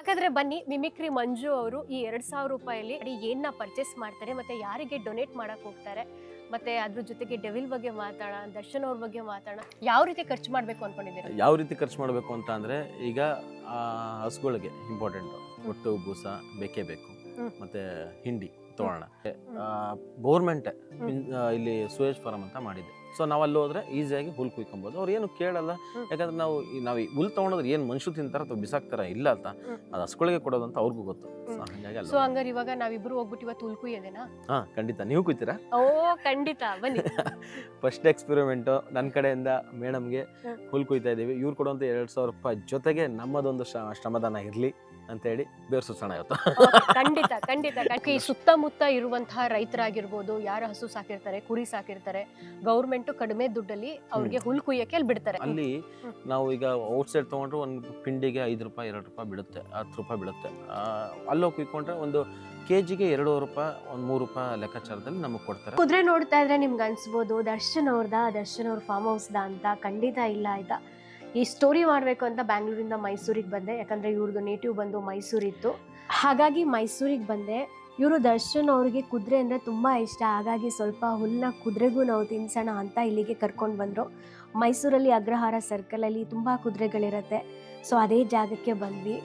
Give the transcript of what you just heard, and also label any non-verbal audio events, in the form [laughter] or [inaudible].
ಹಾಗಾದ್ರೆ ಬನ್ನಿ ಮಿಮಿಕ್ರಿ ಮಂಜು ಅವರು ಈ ಎರಡ್ ಸಾವಿರ ರೂಪಾಯಲ್ಲಿ ಏನ್ನ ಪರ್ಚೇಸ್ ಮಾಡ್ತಾರೆ ಮತ್ತೆ ಯಾರಿಗೆ ಡೊನೇಟ್ ಮಾಡಕ್ ಹೋಗ್ತಾರೆ ಮತ್ತೆ ಅದ್ರ ಜೊತೆಗೆ ಡೆವಿಲ್ ಬಗ್ಗೆ ಮಾತಾಡೋಣ ದರ್ಶನ್ ಅವ್ರ ಬಗ್ಗೆ ಮಾತಾಡೋಣ ಯಾವ ರೀತಿ ಖರ್ಚು ಮಾಡ್ಬೇಕು ಅನ್ಕೊಂಡಿದ್ದೀರಾ? ಯಾವ ರೀತಿ ಖರ್ಚು ಮಾಡಬೇಕು ಅಂತ ಅಂದ್ರೆ ಈಗ ಹಸುಗಳಿಗೆ ಇಂಪಾರ್ಟೆಂಟ್ ಒಟ್ಟು ಬೂಸ ಬೇಕೇ ಬೇಕು. ಮತ್ತು ಹಿಂಡಿ. ತೋರಣ. ಗೌರ್ಮೆಂಟ್ ಇಲ್ಲಿ ಸುಯೇಜ್ ಫಾರಂ ಅಂತ ಮಾಡಿದೆ. ಸೊ ನಾವು ಅಲ್ಲಿ ಹೋದ್ರೆ ಈಸಿಯಾಗಿ ಹುಲ್ ಕುಯ್ಕೊಬೋದು. ಅವ್ರು ಏನು ಕೇಳಲ್ಲ. ಯಾಕಂದ್ರೆ ನಾವು ನಾವು ಈ ಹುಲ್ ತಗೊಂಡ್ರೆ ಏನು ಮನುಷ್ಯ ತಿಂತಾರ ಅಥವಾ ಬಿಸಾಕ್ತಾರ ಇಲ್ಲ ಅಂತ. ಅದು ಹಸುಗಳಿಗೆ ಕೊಡೋದು ಅಂತ ಅವ್ರಿಗೂ ಗೊತ್ತು. ಸೊ ಹಂಗಾರೆ ಇವಾಗ ನಾವಿಬ್ರು ಹೋಗ್ಬಿಟ್ಟು ಇವತ್ತು ಉಲ್ಕುಯ್ಯದೇನಾ ಹಾಂ ಖಂಡಿತ. ನೀವು ಕುಯ್ತೀರಾ? ಓ ಖಂಡಿತ. ಬನ್ನಿ. ಫಸ್ಟ್ ಎಕ್ಸ್ಪೆರಿಮೆಂಟು ನನ್ನ ಕಡೆಯಿಂದ ಮೇಡಮ್ಗೆ. ಹುಲ್ ಕುಯ್ತಾ ಇದ್ದೀವಿ. ಇವ್ರು ಕೊಡುವಂಥ ಎರಡು ಸಾವಿರ ರೂಪಾಯಿ ಜೊತೆಗೆ ನಮ್ಮದೊಂದು ಶ್ರಮದಾನ ಇರಲಿ ಅಂತೇಳಿ ಬೇರೆ ಸುಸಣ ಇವತ್ತು. ಖಂಡಿತ ಖಂಡಿತ. [laughs] ಖಂಡಿತ. ಸುತ್ತಮುತ್ತ ಇರುವಂತಹ ರೈತರಾಗಿರ್ಬೋದು ಯಾರು ಹಸು ಸಾಕಿರ್ತಾರೆ ಕುರಿ ಸಾಕಿರ್ತಾರೆ ಗೌರ್ಮೆಂಟ್ ಕಡಿಮೆ ದುಡ್ಡಲ್ಲಿ ಅವ್ರಿಗೆ ಹುಲ್ ಕುಯ್ಯಕ್ಕೆ ಅಲ್ಲಿ ಬಿಡ್ತಾರೆ. ಅಲ್ಲಿ. ನಾವು ಈಗ ಔಟ್ ಸೈಡ್ ತಗೊಂಡ್ರೆ ಒಂದು ಪಿಂಡಿಗೆ ಐದು ರೂಪಾಯಿ ಎರಡು ರೂಪಾಯಿ ಬಿಡುತ್ತೆ ಹತ್ತು ರೂಪಾಯಿ ಬಿಡುತ್ತೆ. ಅಲ್ಲೋಗಿ ಕುಯ್ಕೊಂಡ್ರೆ ಒಂದು ಕೆ ಜಿಗೆ ಎರಡೂವರೆ ರೂಪಾಯಿ ಒಂದು ಮೂರು ರೂಪಾಯಿ ಲೆಕ್ಕಾಚಾರದಲ್ಲಿ ನಮಗೆ ಕೊಡ್ತಾರೆ. ಕುದುರೆ ನೋಡ್ತಾ ಇದ್ರೆ ನಿಮ್ಗೆ ಅನ್ಸ್ಬೋದು ದರ್ಶನ್ ಅವ್ರದ ದರ್ಶನ್ ಅವ್ರ ಫಾರ್ಮ್ ಹೌಸ್ದ ಅಂತ? ಖಂಡಿತ ಇಲ್ಲ ಆಯ್ತಾ. ಈ ಸ್ಟೋರಿ ಮಾಡಬೇಕು ಅಂತ ಬ್ಯಾಂಗ್ಳೂರಿಂದ ಮೈಸೂರಿಗೆ ಬಂದೆ ಯಾಕಂದ್ರೆ ಇವ್ರದ್ದು ನೇಟಿವ್ ಬಂದು ಮೈಸೂರಿತ್ತು. ಹಾಗಾಗಿ ಮೈಸೂರಿಗೆ ಬಂದೆ. ಇವರು ದರ್ಶನ್ ಅವ್ರಿಗೆ ಕುದುರೆ ಅಂದರೆ ತುಂಬ ಇಷ್ಟ. ಹಾಗಾಗಿ ಸ್ವಲ್ಪ ಹುಲ್ಲನ್ನ ಕುದುರೆಗೂ ನಾವು ತಿನ್ಸೋಣ ಅಂತ ಇಲ್ಲಿಗೆ ಕರ್ಕೊಂಡು ಬಂದರು. ಮೈಸೂರಲ್ಲಿ ಅಗ್ರಹಾರ ಸರ್ಕಲಲ್ಲಿ ತುಂಬ ಕುದುರೆಗಳಿರುತ್ತೆ. ಸೊ ಅದೇ ಜಾಗಕ್ಕೆ ಬಂದ್ವಿ.